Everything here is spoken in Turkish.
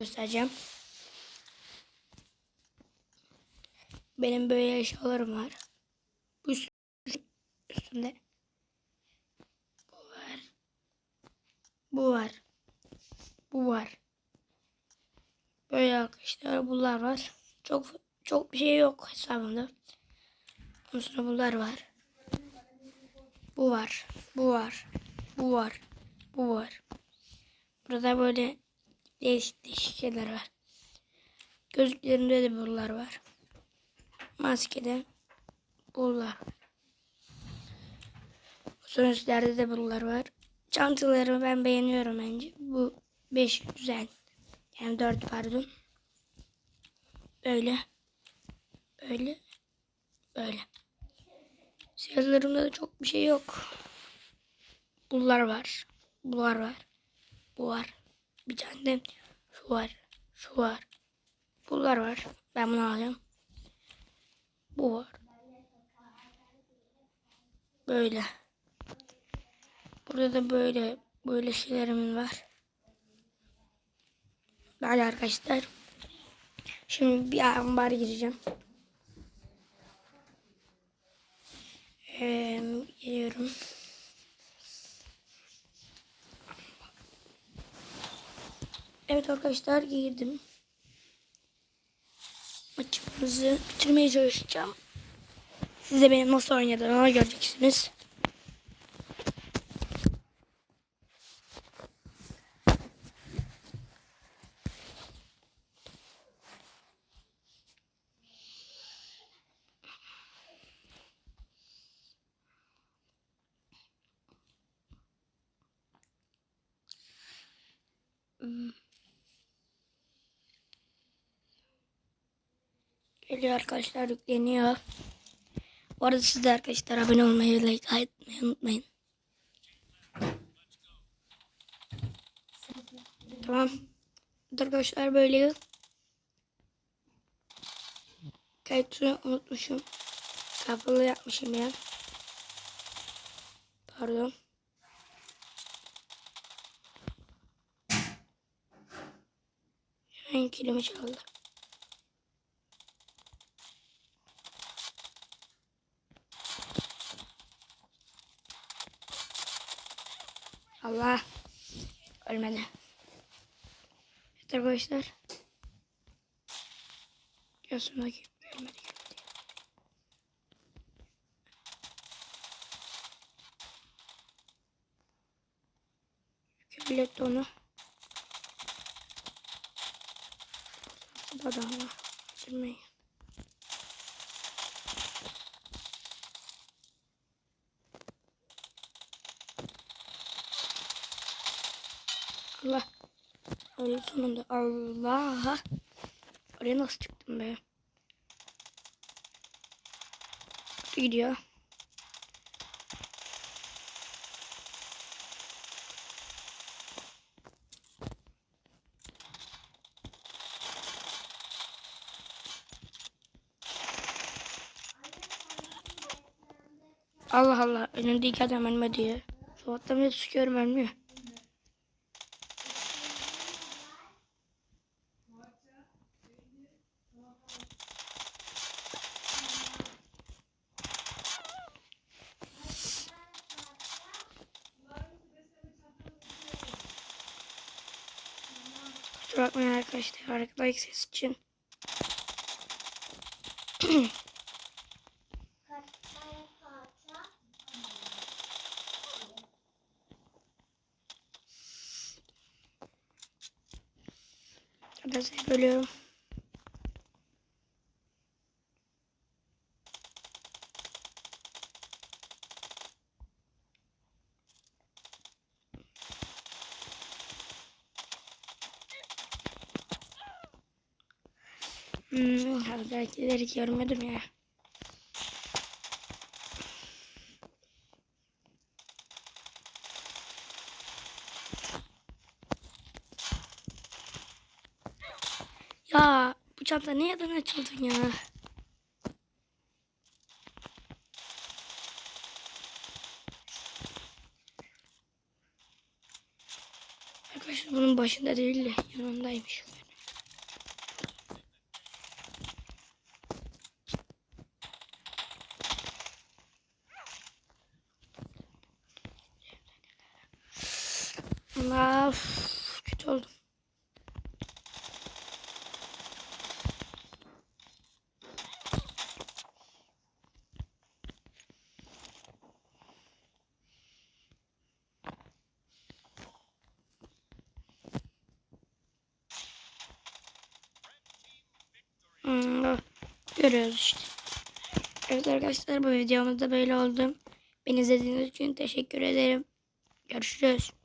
göstereceğim. Benim böyle eşyalarım var. Bu üst- üstünde. Bu var. Bu var. Bu var. Böyle arkadaşlar bunlar var. Çok çok bir şey yok hesabımda. Ondan sonra bunlar var. Bu var. Bu var. Bu var. Bu var. Burada böyle değişik değişik şeyler var. Gözlüklerimde de bunlar var. Maskede bunlar. Sonuçlarda de bunlar var. Çantalarımı ben beğeniyorum bence. Bu 5 güzel. Yani 4 pardon. Böyle. Böyle. Böyle. Siyahlarımda da çok bir şey yok. Bunlar var. Bunlar var. Bu var. Bir tane de şu var. Şu var. Bunlar var. Ben bunu alacağım. Bu var. Böyle. Burada da böyle böyle şeylerim var. Böyle arkadaşlar. Şimdi bir ambar gireceğim. Ee, geliyorum. Evet arkadaşlar girdim. Maçımızı bitirmeye çalışacağım. Siz de benim nasıl oynadığımı göreceksiniz. Geliyor arkadaşlar yükleniyor. Bu arada siz de arkadaşlar abone olmayı, like etmeyi unutmayın. Tamam. Arkadaşlar böyle kayıtını unutmuşum. Kapalı yapmışım ya. Pardon. Hemen kilimi çaldı. Allah. Ölmedi. Evet arkadaşlar. Gelsin bakayım. Gelmedi. Kabul onu. Badana. Sürmeyin. Allah. Öyle sonunda Allah. Oraya nasıl çıktım be? Gidiyor. Allah Allah. Önümdeki adam ölmedi ya. Sabahtan beri sıkıyorum ölmüyor. Kusura bakmayın arkadaşlar. Arkadaki ses için. Size bölüyorum. Hmm, belkileri görmedim ya. Ya bu çanta ne neden açıldın ya? Arkadaşlar bunun başında değil de yanındaymış. Of, kötü oldum. Hmm, görüyoruz işte. Evet arkadaşlar bu videomuz da böyle oldu. Beni izlediğiniz için teşekkür ederim. Görüşürüz.